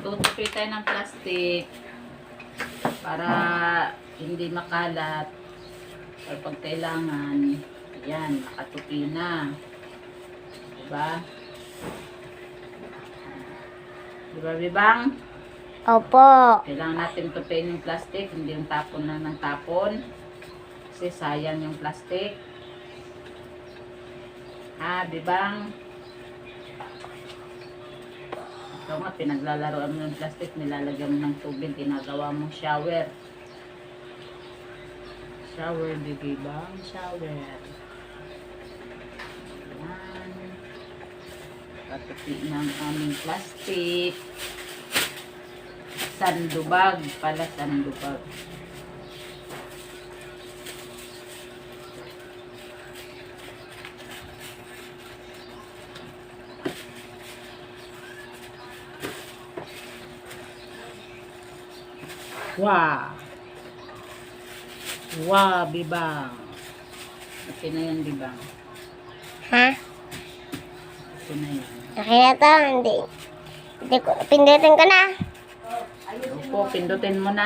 Tutupi tayo ng plastic para hindi makalat. Or pag kailangan, yan, nakatupi na. Diba? Diba, Bibang? Opo. Kailangan natin tupiin yung plastic, hindi yung tapon na ng tapon. Kasi sayang yung plastic. Ah, Bibang? Nga, pinaglalaroan mo ng plastic, nilalagyan mo ng tubig, ginagawa mong shower. Shower, Bibang, shower. Yan. Patupi ng aming plastic. Sandubag pala, sandubag. Wow! Wow, bibang. Okay na yan, bibang. Ha? Okay na yan. Kaya to, hindi. Hindi ko, pindutin ko na. Opo, pindutin mo na.